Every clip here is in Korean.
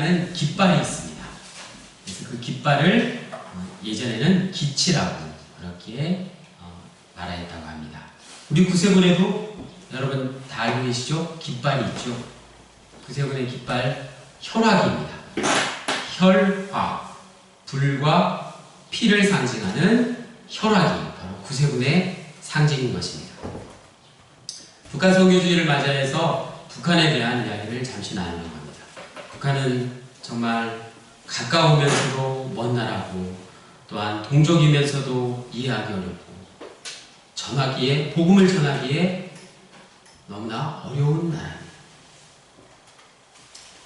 상징하는 깃발이 있습니다. 그래서 그 깃발을 어, 예전에는 기치라고 그렇게 어, 말하였다고 합니다. 우리 구세군에도 여러분 다 알고 계시죠? 깃발이 있죠. 구세군의 깃발 혈화기입니다. 혈화 불과 피를 상징하는 혈화기 바로 구세군의 상징인 것입니다. 북한 성교주의를 맞이해서 북한에 대한 이야기를 잠시 나누는 겁니다. 북한은 정말 가까우면서도 먼 나라고 또한 동족이면서도 이해하기 어렵고 전하기에 복음을 전하기에 너무나 어려운 나라입니다.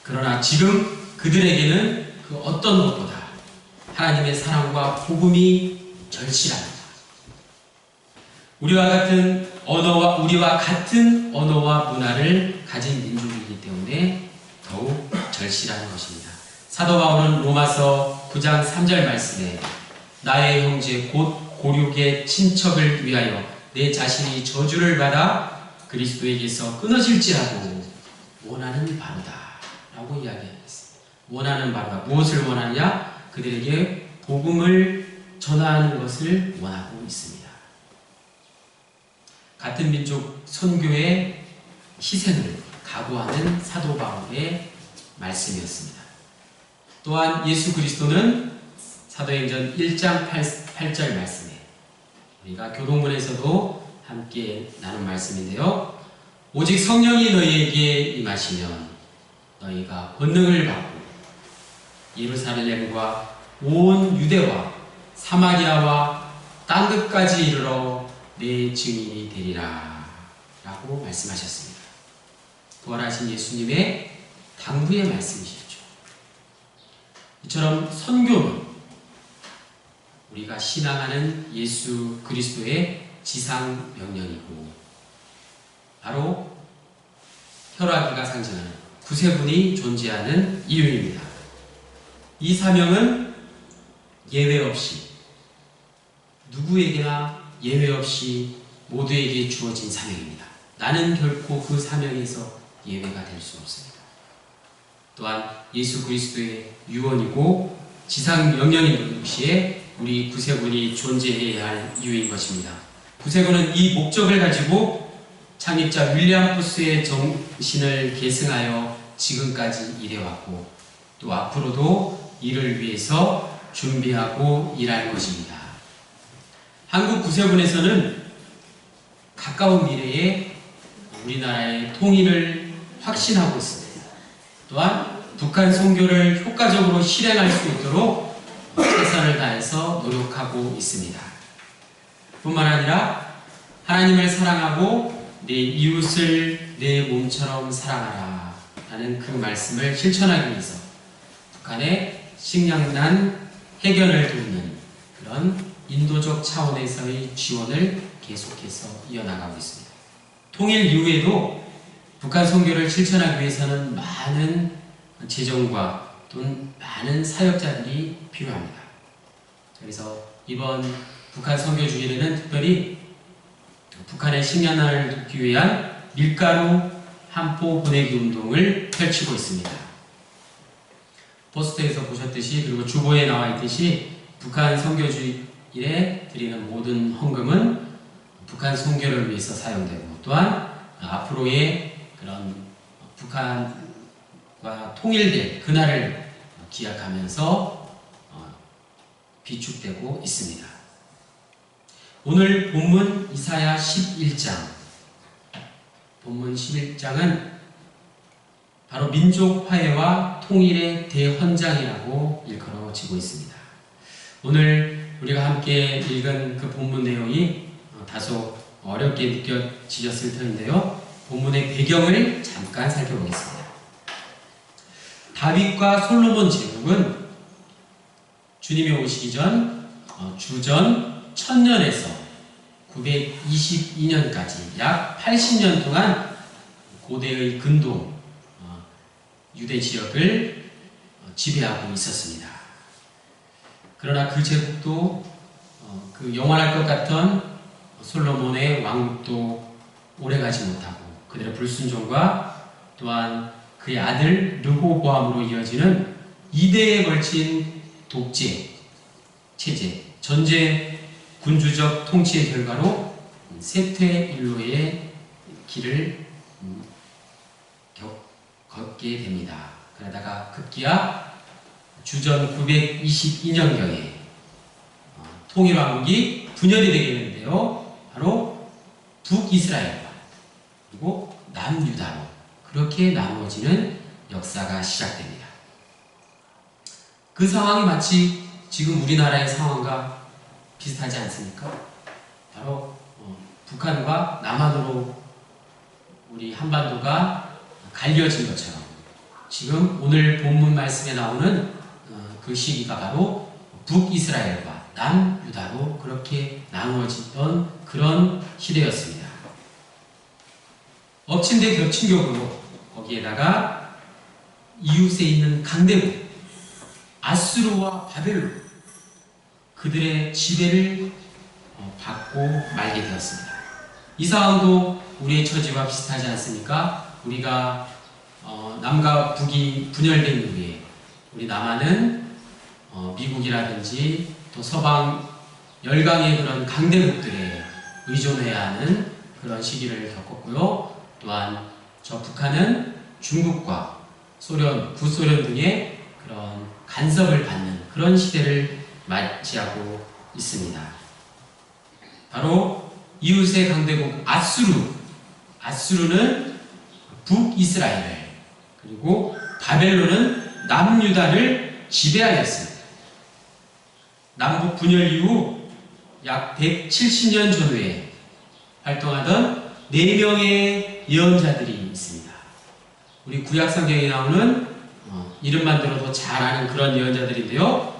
그러나 지금 그들에게는 그 어떤 것보다 하나님의 사랑과 복음이 절실합니다. 우리와 같은 언어와 우리와 같은 언어와 문화를 가진 민족이기 때문에 더욱 절실한 것입니다. 사도 바울은 로마서 9장 3절 말씀에 나의 형제 곧 고륙의 친척을 위하여 내 자신이 저주를 받아 그리스도에게서 끊어질지라도 원하는 바로다 라고 이야기하겠습니다. 원하는 바로다. 무엇을 원하냐? 그들에게 복음을 전하는 것을 원하고 있습니다. 같은 민족 선교의 희생을 각오하는 사도 바울의 말씀이었습니다. 또한 예수 그리스도는 사도행전 1장 8, 8절 말씀에 우리가 교동문에서도 함께 나눈 말씀인데요. 오직 성령이 너희에게 임하시면 너희가 권능을 받고 예루살렘과 온 유대와 사마리아와 땅 끝까지 이르러 내 증인이 되리라 라고 말씀하셨습니다. 부활하신 예수님의 당부의 말씀이시죠. 이처럼 선교는 우리가 신앙하는 예수 그리스도의 지상 명령이고 바로 혈화기가 상징하는 구세군이 존재하는 이유입니다. 이 사명은 예외 없이 누구에게나 예외 없이 모두에게 주어진 사명입니다. 나는 결코 그 사명에서 예외가 될 수 없습니다. 또한 예수 그리스도의 유언이고 지상 명령인 동시에 우리 구세군이 존재해야 할 이유인 것입니다. 구세군은 이 목적을 가지고 창립자 윌리엄 포스의 정신을 계승하여 지금까지 일해왔고 또 앞으로도 이를 위해서 준비하고 일할 것입니다. 한국 구세군에서는 가까운 미래에 우리나라의 통일을 확신하고 있습니다. 또한 북한 선교를 효과적으로 실행할 수 있도록 최선을 다해서 노력하고 있습니다. 뿐만 아니라 하나님을 사랑하고 내 이웃을 내 몸처럼 사랑하라 라는 그 말씀을 실천하기 위해서 북한의 식량난 해결을 돕는 그런 인도적 차원에서의 지원을 계속해서 이어나가고 있습니다. 통일 이후에도 북한 선교를 실천하기 위해서는 많은 재정과 또는 많은 사역자들이 필요합니다. 그래서 이번 북한 선교 주일에는 특별히 북한의 식량난을 돕기 위한 밀가루 한 포 보내기 운동을 펼치고 있습니다. 포스터에서 보셨듯이 그리고 주보에 나와 있듯이 북한 선교 주일에 드리는 모든 헌금은 북한 선교를 위해서 사용되고 또한 앞으로의 그런 북한과 통일될 그날을 기약하면서 비축되고 있습니다. 오늘 본문 이사야 11장 본문 11장은 바로 민족 화해와 통일의 대헌장이라고 일컬어지고 있습니다. 오늘 우리가 함께 읽은 그 본문 내용이 다소 어렵게 느껴지셨을 텐데요. 본문의 배경을 잠깐 살펴보겠습니다. 다윗과 솔로몬 제국은 주님이 오시기 전 어, 주전 1000년에서 922년까지 약 80년 동안 고대의 근동 어, 유대 지역을 어, 지배하고 있었습니다. 그러나 그 제국도 그 영원할 것 같던 솔로몬의 왕국도 오래가지 못하고 그들의 불순종과 또한 그의 아들 르호보암으로 이어지는 2대에 걸친 독재 체제, 전제 군주적 통치의 결과로 세퇴 일로의 길을 음, 겪- 걷게 됩니다. 그러다가 급기야 주전 922년경에 어, 통일왕국이 분열이 되겠는데요. 바로 북이스라엘과 그리고 남유다로 그렇게 나누어지는 역사가 시작됩니다. 그 상황이 마치 지금 우리나라의 상황과 비슷하지 않습니까? 바로 어, 북한과 남한으로 우리 한반도가 갈려진 것처럼 지금 오늘 본문 말씀에 나오는 어, 그 시기가 바로 북이스라엘과 남유다로 그렇게 나누어지던 그런 시대였습니다. 엎친 데 겹친 격으로 거기에다가 이웃에 있는 강대국 아수르와 바벨론 그들의 지배를 어, 받고 말게 되었습니다. 이 상황도 우리의 처지와 비슷하지 않습니까? 우리가 어, 남과 북이 분열된 이후에 우리 남한은 어, 미국이라든지 또 서방 열강의 그런 강대국들에 의존해야 하는 그런 시기를 겪었고요. 또한 저 북한은 중국과 소련, 구소련 등의 그런 간섭을 받는 그런 시대를 맞이하고 있습니다. 바로 이웃의 강대국 아수르, 아수르는 북이스라엘, 그리고 바벨론은 남유다를 지배하였습니다. 남북 분열 이후 약 170년 전후에 활동하던 4명의 예언자들이 있습니다. 우리 구약성경에 나오는 어, 이름만 들어도 잘 아는 그런 예언자들인데요.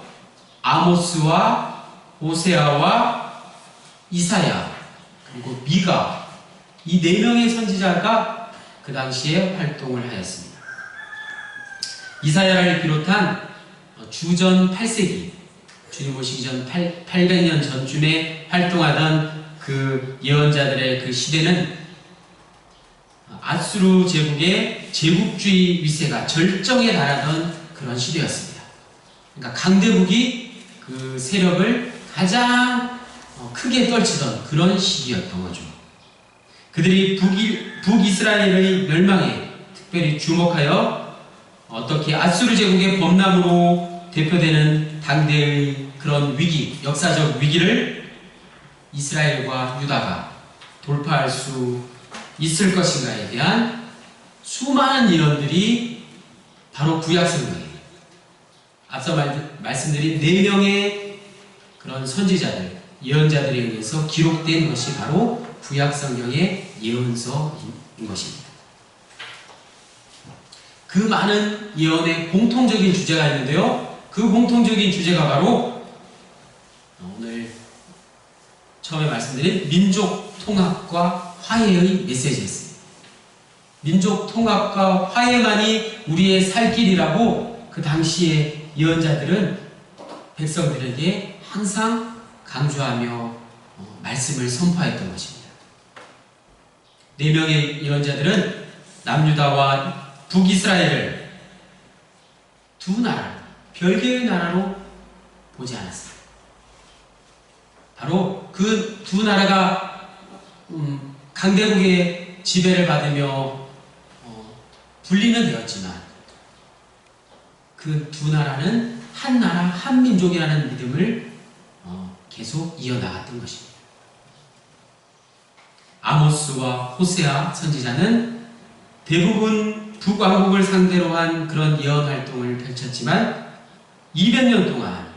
아모스와 호세아와 이사야 그리고 미가 이 네 명의 선지자가 그 당시에 활동을 하였습니다. 이사야를 비롯한 어, 주전 8세기 주님 오시기 전 8, 800년 전쯤에 활동하던 그 예언자들의 그 시대는 아수르 제국의 제국주의 위세가 절정에 달하던 그런 시대였습니다. 그러니까 강대국이 그 세력을 가장 어, 크게 떨치던 그런 시기였던 거죠. 그들이 북이, 북이스라엘의 멸망에 특별히 주목하여 어떻게 아수르 제국의 범람으로 대표되는 당대의 그런 위기, 역사적 위기를 이스라엘과 유다가 돌파할 수 있을 것인가에 대한 수많은 예언들이 바로 구약성경에 앞서 말, 말씀드린 네 명의 그런 선지자들, 예언자들에 의해서 기록된 것이 바로 구약성경의 예언서인 것입니다. 그 많은 예언의 공통적인 주제가 있는데요. 그 공통적인 주제가 바로 오늘 처음에 말씀드린 민족 통합과 화해의 메시지였습니다. 민족 통합과 화해만이 우리의 살 길이라고 그 당시에 예언자들은 백성들에게 항상 강조하며 어, 말씀을 선포했던 것입니다. 네 명의 예언자들은 남유다와 북이스라엘을 두 나라, 별개의 나라로 보지 않았습니다. 바로 그 두 나라가 음, 강대국의 지배를 받으며 어, 분리는 되었지만 그 두 나라는 한 나라 한 민족이라는 믿음을 어, 계속 이어나갔던 것입니다. 아모스와 호세아 선지자는 대부분 북왕국을 상대로 한 그런 예언 활동을 펼쳤지만 200년 동안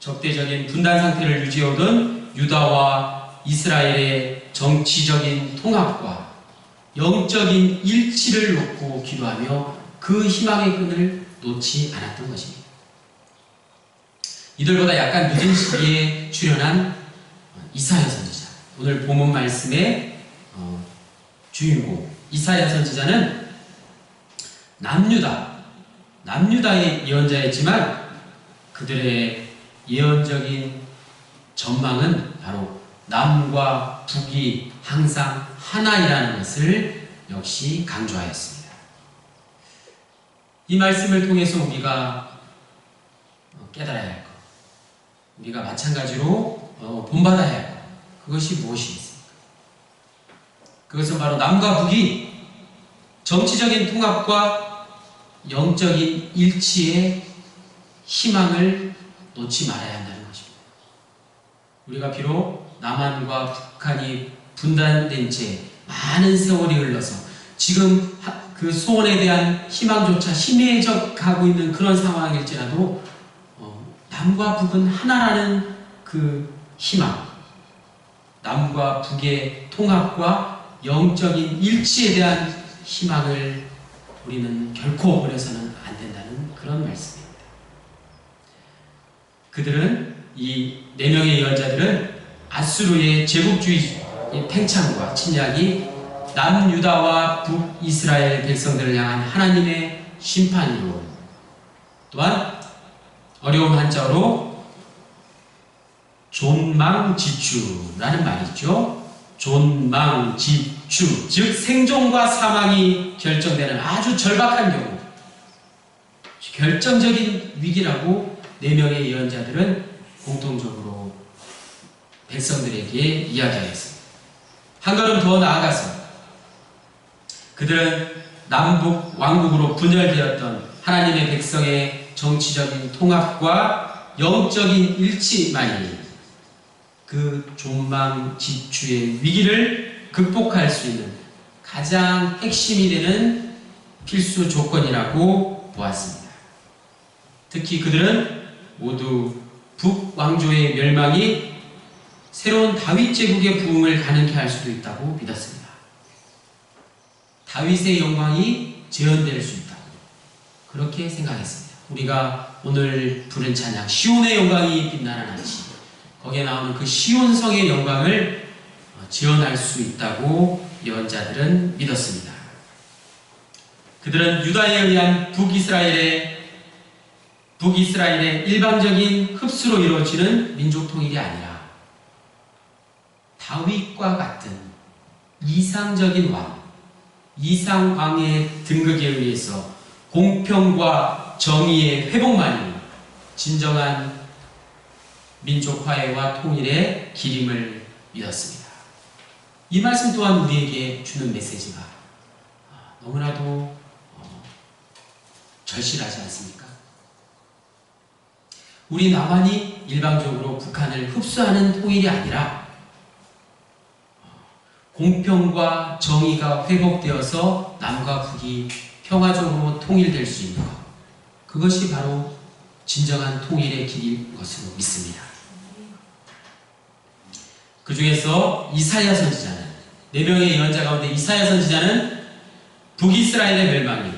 적대적인 분단 상태를 유지해오던 유다와 이스라엘의 정치적인 통합과 영적인 일치를 놓고 기도하며 그 희망의 끈을 놓지 않았던 것입니다. 이들보다 약간 늦은 시기에 출연한 이사야 선지자, 오늘 본문 말씀의 어, 주인공. 이사야 선지자는 남유다, 남유다의 예언자였지만 그들의 예언적인 전망은 바로 남과 북이 항상 하나이라는 것을 역시 강조하였습니다. 이 말씀을 통해서 우리가 어, 깨달아야 할 것, 우리가 마찬가지로 어, 본받아야 할 것, 그것이 무엇이 있습니까? 그것은 바로 남과 북이 정치적인 통합과 영적인 일치의 희망을 놓지 말아야 한다는 것입니다. 우리가 비록 남한과 북한이 분단된 채 많은 세월이 흘러서 지금 하- 그 소원에 대한 희망조차 희미해져 가고 있는 그런 상황일지라도 어, 남과 북은 하나라는 그 희망, 남과 북의 통합과 영적인 일치에 대한 희망을 우리는 결코 버려서는 안 된다는 그런 말씀입니다. 그들은 이 네 명의 예언자들은 아수르의 제국주의 팽창과 침략이 남유다와 북이스라엘 백성들을 향한 하나님의 심판으로 또한 어려운 한자어로 존망지추라는 말이 있죠. 존망지추 즉 생존과 사망이 결정되는 아주 절박한 경우 결정적인 위기라고 네 명의 예언자들은 공통적으로 백성들에게 이야기하였습니다. 한 걸음 더 나아가서 그들은 남북 왕국으로 분열되었던 하나님의 백성의 정치적인 통합과 영적인 일치만이 그 존망 지추의 위기를 극복할 수 있는 가장 핵심이 되는 필수 조건이라고 보았습니다. 특히 그들은 모두 북왕조의 멸망이 새로운 다윗 제국의 부흥을 가능케 할 수도 있다고 믿었습니다. 다윗의 영광이 재현될 수 있다. 그렇게 생각했습니다. 우리가 오늘 부른 찬양 시온의 영광이 빛나는 아침 거기에 나오는 그 시온 성의 영광을 어, 재현할 수 있다고 예언자들은 믿었습니다. 그들은 유다에 의한 북이스라엘의 북이스라엘의 일방적인 흡수로 이루어지는 민족 통일이 아니라 다윗과 같은 이상적인 왕, 이상 왕의 등극에 의해서 공평과 정의의 회복만이 진정한 민족 화해와 통일의 기림을 믿었습니다. 이 말씀 또한 우리에게 주는 메시지가 아, 너무나도 어, 절실하지 않습니까? 우리 남한이 일방적으로 북한을 흡수하는 통일이 아니라 공평과 정의가 회복되어서 남과 북이 평화적으로 통일될 수 있는 것. 그것이 바로 진정한 통일의 길인 것으로 믿습니다. 그 중에서 이사야 선지자는 네 명의 예언자 가운데 이사야 선지자는 북이스라엘의 멸망이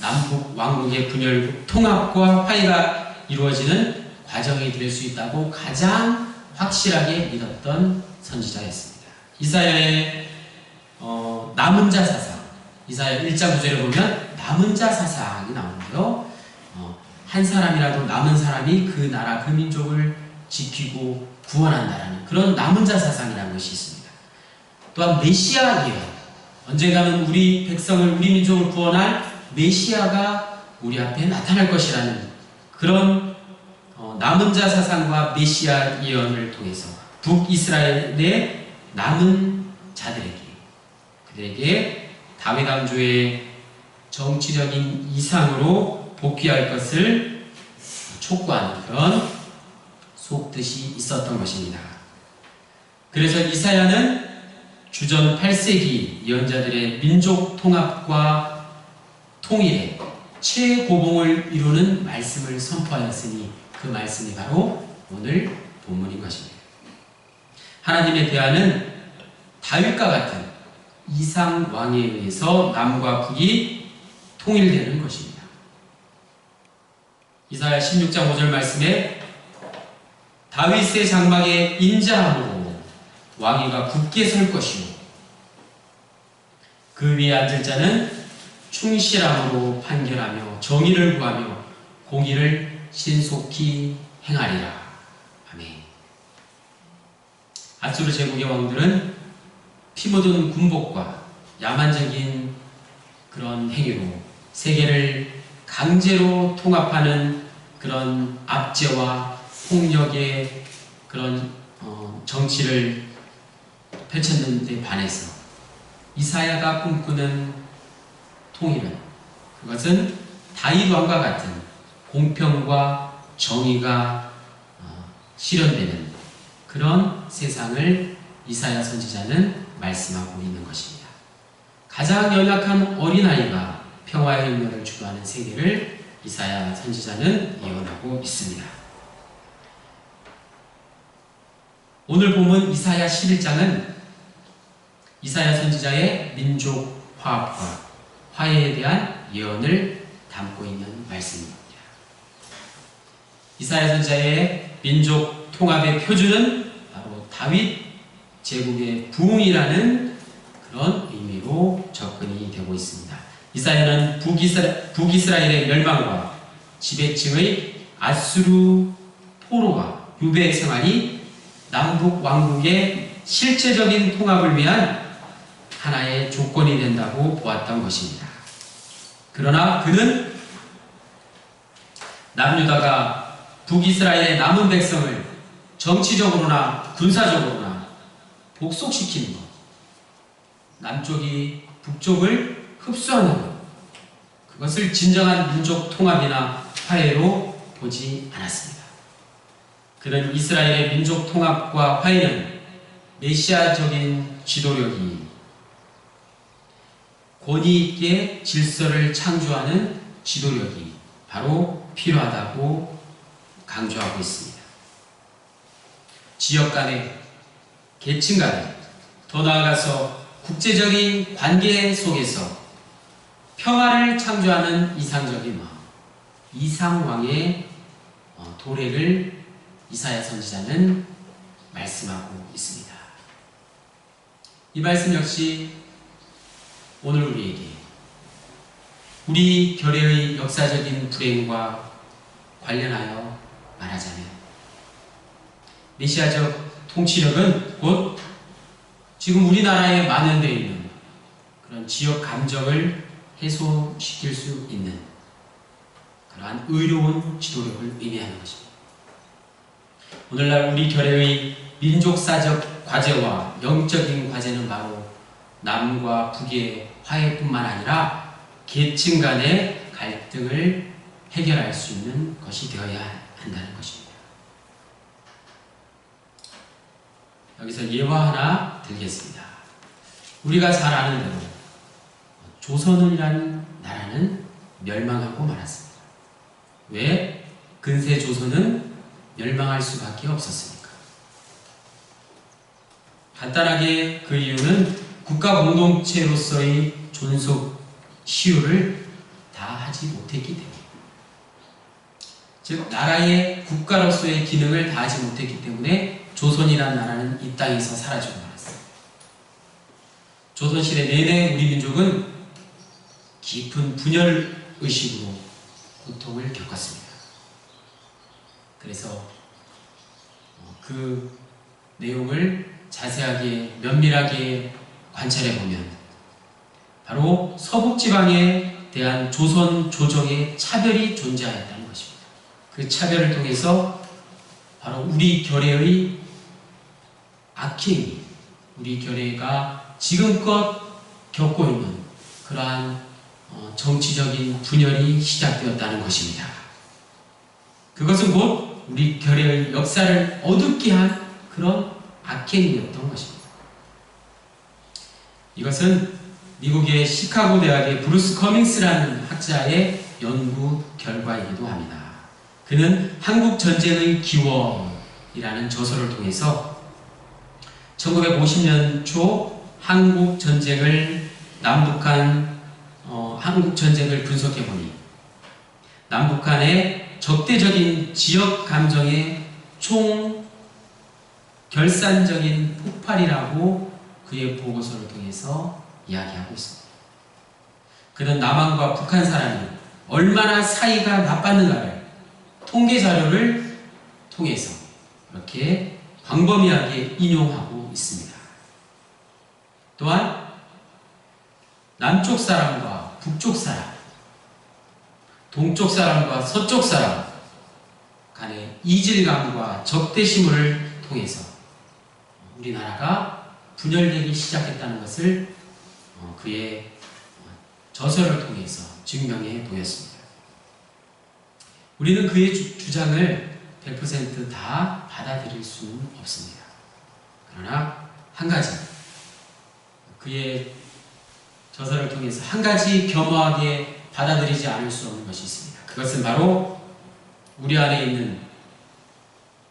남북 왕국의 분열 통합과 화해가 이루어지는 과정이 될 수 있다고 가장 확실하게 믿었던 선지자였습니다. 이사야의 어, 남은 자 사상, 이사야 1장 9절에 보면 남은 자 사상이 나오는데요. 어, 한 사람이라도 남은 사람이 그 나라 그 민족을 지키고 구원한다라는 그런 남은 자 사상이라는 것이 있습니다. 또한 메시아 예언, 언젠가는 우리 백성을 우리 민족을 구원할 메시아가 우리 앞에 나타날 것이라는 그런 어, 남은 자 사상과 메시아 예언을 통해서 북이스라엘의 남은 자들에게 그들에게 다윗 왕조의 정치적인 이상으로 복귀할 것을 촉구하는 그런 속뜻이 있었던 것입니다. 그래서 이사야는 주전 8세기 예언자들의 민족 통합과 통일의 최고봉을 이루는 말씀을 선포하였으니 그 말씀이 바로 오늘 본문인 것입니다. 하나님의 대안은 다윗과 같은 이상 왕에 의해서 남과 북이 통일되는 것입니다. 이사야 16장 5절 말씀에 다윗의 장막에 인자함으로 왕위가 굳게 설 것이요 그 위에 앉을 자는 충실함으로 판결하며 정의를 구하며 공의를 신속히 행하리라. 아멘. 아수르 제국의 왕들은 피 묻은 군복과 야만적인 그런 행위로 세계를 강제로 통합하는 그런 압제와 폭력의 그런 어, 정치를 펼쳤는데 반해서 이사야가 꿈꾸는 통일은 그것은 다윗 왕과 같은 공평과 정의가 어, 실현되는 그런 세상을 이사야 선지자는 말씀하고 있는 것입니다. 가장 연약한 어린아이가 평화의 혁명을 주도하는 세계를 이사야 선지자는 예언하고 있습니다. 오늘 보면 이사야 11장은 이사야 선지자의 민족 화합과 화해에 대한 예언을 담고 있는 말씀입니다. 이사야 선지자의 민족 통합의 표준은 다윗 제국의 부흥이라는 그런 의미로 접근이 되고 있습니다. 이사야는 북이스라, 북이스라엘의 멸망과 지배층의 아수르 포로와 유배 생활이 남북 왕국의 실제적인 통합을 위한 하나의 조건이 된다고 보았던 것입니다. 그러나 그는 남유다가 북이스라엘의 남은 백성을 정치적으로나 군사적으로나 복속시키는 것, 남쪽이 북쪽을 흡수하는 것, 그것을 진정한 민족 통합이나 화해로 보지 않았습니다. 그는 이스라엘의 민족 통합과 화해는 메시아적인 지도력이 권위 있게 질서를 창조하는 지도력이 바로 필요하다고 강조하고 있습니다. 지역 간에, 계층 간에, 더 나아가서 국제적인 관계 속에서 평화를 창조하는 이상적인 마음, 이상왕의 어, 도래를 이사야 선지자는 말씀하고 있습니다. 이 말씀 역시 오늘 우리에게 우리 결의의 역사적인 불행과 관련하여 말하자면 메시아적 통치력은 곧 지금 우리나라에 만연되어 있는 그런 지역 감정을 해소시킬 수 있는 그러한 의로운 지도력을 의미하는 것입니다. 오늘날 우리 결의의 민족사적 과제와 영적인 과제는 바로 남과 북의 화해뿐만 아니라 계층 간의 갈등을 해결할 수 있는 것이 되어야 한다는 것입니다. 여기서 예화 하나 들겠습니다. 우리가 잘 아는 대로 조선이라는 나라는 멸망하고 말았습니다. 왜 근세 조선은 멸망할 수밖에 없었습니까? 간단하게 그 이유는 국가 공동체로서의 존속 시효를 다 하지 못했기 때문에 즉 나라의 국가로서의 기능을 다하지 못했기 때문에 조선이라는 나라는 이 땅에서 사라지고 말았습니다. 조선시대 내내 우리 민족은 깊은 분열 의식으로 고통을 겪었습니다. 그래서 그 내용을 자세하게 면밀하게 관찰해 보면 바로 서북 지방에 대한 조선 조정의 차별이 존재하였다는 것입니다. 그 차별을 통해서 바로 우리 결의의 악행이 우리 결의가 지금껏 겪고 있는 그러한 정치적인 분열이 시작되었다는 것입니다. 그것은 곧 우리 결의의 역사를 어둡게 한 그런 악행이었던 것입니다. 이것은 미국의 시카고 대학의 브루스 커밍스라는 학자의 연구 결과이기도 합니다. 그는 한국 전쟁의 기원이라는 저서를 통해서 1950년 초 한국 전쟁을 남북한 어, 한국 전쟁을 분석해 보니 남북한의 적대적인 지역 감정의 총 결산적인 폭발이라고 그의 보고서를 통해서 이야기하고 있습니다. 그는 남한과 북한 사람이 얼마나 사이가 나빴는가를 통계 자료를 통해서 이렇게 광범위하게 인용하고 있습니다. 또한 남쪽 사람과 북쪽 사람, 동쪽 사람과 서쪽 사람 간의 이질감과 적대심을 통해서 우리나라가 분열되기 시작했다는 것을 어, 그의 저서를 통해서 증명해 보였습니다. 우리는 그의 주, 주장을 100%다 받아들일 수는 없습니다. 그러나 한 가지 그의 저서를 통해서 한 가지 겸허하게 받아들이지 않을 수 없는 것이 있습니다. 그것은 바로 우리 안에 있는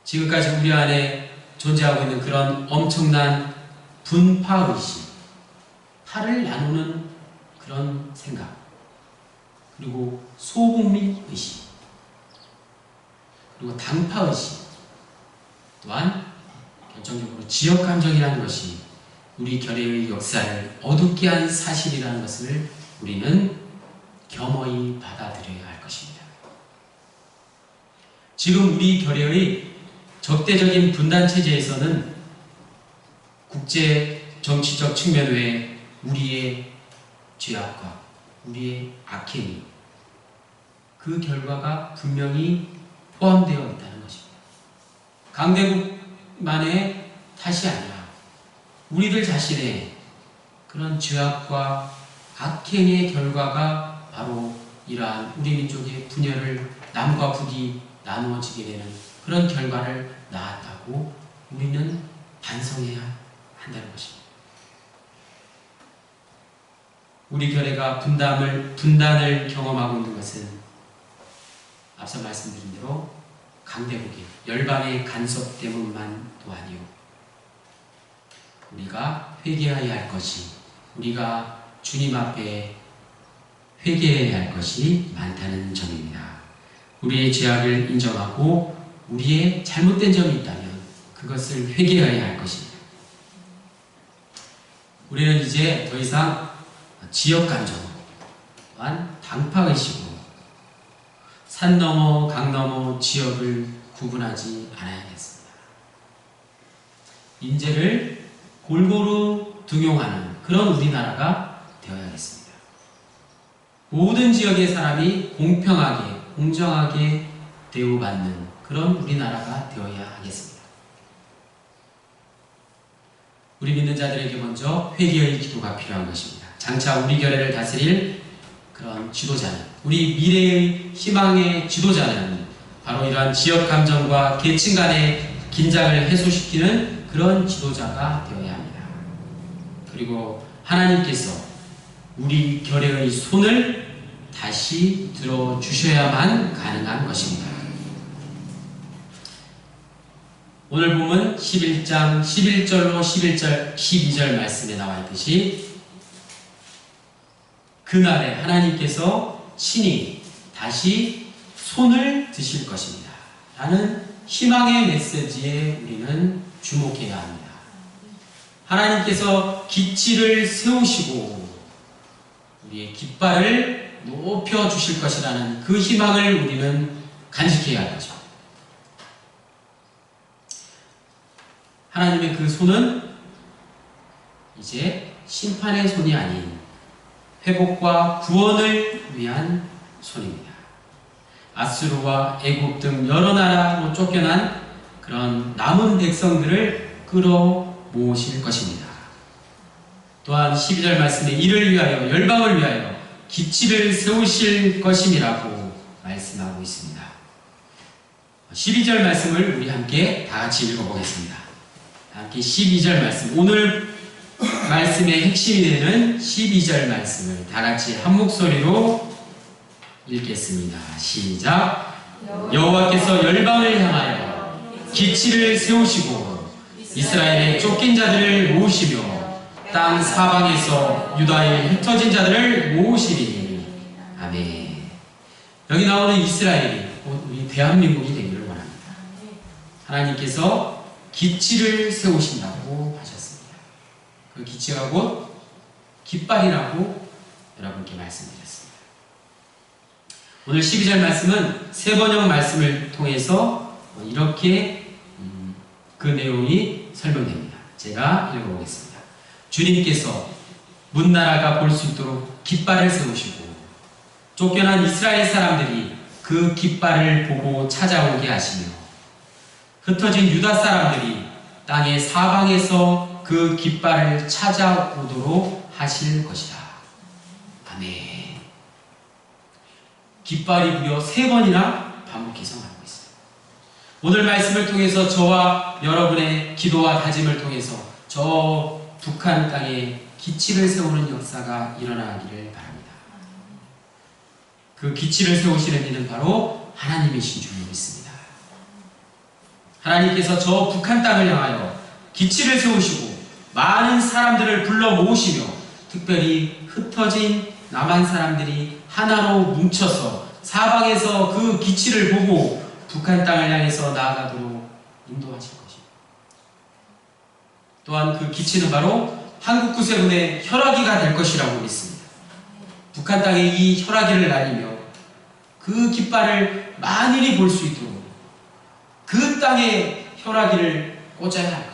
지금까지 우리 안에 존재하고 있는 그런 엄청난 분파의식, 파를 나누는 그런 생각, 그리고 소국민 의식, 그리고 당파 의식, 또한 결정적으로 지역 감정이라는 것이 우리 결의의 역사를 어둡게 한 사실이라는 것을 우리는 겸허히 받아들여야 할 것입니다. 지금 우리 결의의 적대적인 분단 체제에서는 국제 정치적 측면 외에 우리의 죄악과 우리의 악행이 그 결과가 분명히 포함되어 있다는 것입니다. 강대국 만의 탓이 아니라 우리들 자신의 그런 죄악과 악행의 결과가 바로 이러한 우리 민족의 분열을 남과 북이 나누어지게 되는 그런 결과를 낳았다고 우리는 반성해야 한다는 것입니다. 우리 교회가 분담을, 분단을 경험하고 있는 것은 앞서 말씀드린 대로 강대국의 열방의 간섭 때문만도 아니요. 우리가 회개해야 할 것이, 우리가 주님 앞에 회개해야 할 것이 많다는 점입니다. 우리의 죄악을 인정하고 우리의 잘못된 점이 있다면 그것을 회개해야 할 것입니다. 우리는 이제 더 이상 지역 감정 또한 당파 의식으로 산 넘어 강 넘어 지역을 구분하지 않아야겠습니다. 인재를 골고루 등용하는 그런 우리나라가 되어야겠습니다. 모든 지역의 사람이 공평하게 공정하게 대우받는 그런 우리나라가 되어야 하겠습니다. 우리 믿는 자들에게 먼저 회개의 기도가 필요한 것입니다. 장차 우리 교회를 다스릴 그런 지도자는 우리 미래의 희망의 지도자는 바로 이러한 지역 감정과 계층 간의 긴장을 해소시키는 그런 지도자가 되어야 합니다. 그리고 하나님께서 우리 결의의 손을 다시 들어 주셔야만 가능한 것입니다. 오늘 보면 11장 11절로 11절 12절 말씀에 나와 있듯이 그날에 하나님께서 친히 다시 손을 드실 것입니다. 라는 희망의 메시지에 우리는 주목해야 합니다. 하나님께서 기치를 세우시고 우리의 깃발을 높여 주실 것이라는 그 희망을 우리는 간직해야 할 것입니다. 하나님의 그 손은 이제 심판의 손이 아닌 회복과 구원을 위한 손입니다. 아스루와 애굽 등 여러 나라로 쫓겨난 그런 남은 백성들을 끌어 모으실 것입니다. 또한 12절 말씀에 이를 위하여 열방을 위하여 기치를 세우실 것임이라고 말씀하고 있습니다. 12절 말씀을 우리 함께 다 같이 읽어보겠습니다. 함께 12절 말씀 오늘 말씀의 핵심이 되는 12절 말씀을 다 같이 한 목소리로 읽겠습니다. 시작. 여호와께서 열방을 향하여 기치를 세우시고 이스라엘의 쫓긴 자들을 모으시며 땅 사방에서 유다의 흩어진 자들을 모으시리니 아멘. 여기 나오는 이스라엘이 우리 대한민국이 되기를 원합니다. 하나님께서 기치를 세우신다고 하셨습니다. 그 기치가 곧 깃발이라고 여러분께 말씀드렸습니다. 오늘 12절 말씀은 세 번역 말씀을 통해서 이렇게 음, 그 내용이 설명됩니다. 제가 쫓겨난 이스라엘 사람들이 그 깃발을 보고 찾아오게 하시며 흩어진 유다 사람들이 땅의 사방에서 그 깃발을 찾아오도록 하실 것이다. 아멘. 깃발이 무려 세 번이나 반복해서 말하고 있어요. 오늘 말씀을 통해서 저와 여러분의 기도와 다짐을 통해서 저 북한 땅에 기치를 세우는 역사가 일어나기를 바랍니다. 그 기치를 세우시는 이는 바로 하나님이신 줄로 믿습니다. 하나님께서 저 북한 땅을 향하여 기치를 세우시고 많은 사람들을 불러 모으시며 특별히 흩어진 남한 사람들이 하나로 뭉쳐서 사방에서 그 기치를 보고 북한 땅을 향해서 나아가도록 인도하실 것입니다. 또한 그 기치는 바로 한국 구세군의 혈화기가 될 것이라고 믿습니다. 북한 땅에 이 혈화기를 날리며 그 깃발을 만일이 볼 수 있도록 그 땅에 혈화기를 꽂아야 할 것입니다.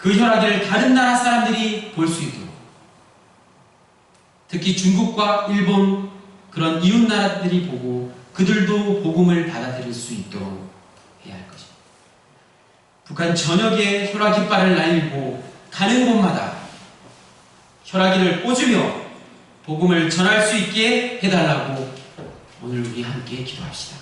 그 혈화기를 다른 나라 사람들이 볼 수 있도록 특히 중국과 일본 그런 이웃 나라들이 보고 그들도 복음을 받아들일 수 있도록 해야 할 것입니다. 북한 전역에 혈화 깃발을 날리고 가는 곳마다 혈화기를 꽂으며 복음을 전할 수 있게 해달라고 오늘 우리 함께 기도합시다.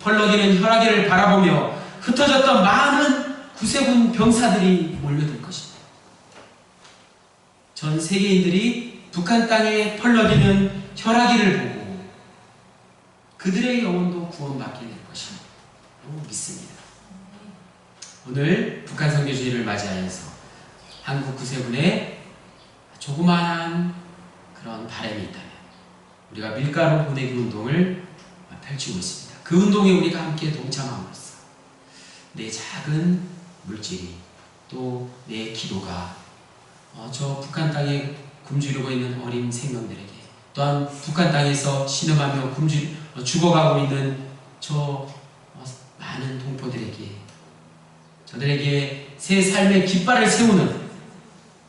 펄럭이는 혈화기를 바라보며 흩어졌던 많은 구세군 병사들이 몰려들 것입니다. 전 세계인들이 북한 땅에 펄럭이는 혈화기를 보고 그들의 영혼도 구원받게 될 것이라고 믿습니다. 오늘 북한 선교주의를 맞이하여서 한국 구세군에 조그마한 그런 바람이 있다면 우리가 밀가루 보내기 운동을 펼치고 있습니다. 그 운동에 우리가 함께 동참함으로써 내 작은 물질이 또 내 기도가 어, 저 북한 땅에 굶주리고 있는 어린 생명들에게 또한 북한 땅에서 신음하며 굶주 어, 죽어가고 있는 저 어, 많은 동포들에게 저들에게 새 삶의 깃발을 세우는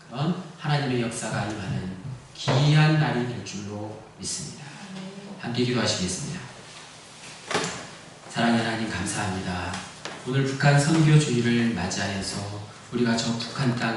그런 하나님의 역사가 임하는 기이한 날이 될 줄로 믿습니다. 함께 기도하시겠습니다. 사랑의 하나님 감사합니다. 오늘 북한 선교주의를 맞이하여서 우리가 저 북한 땅을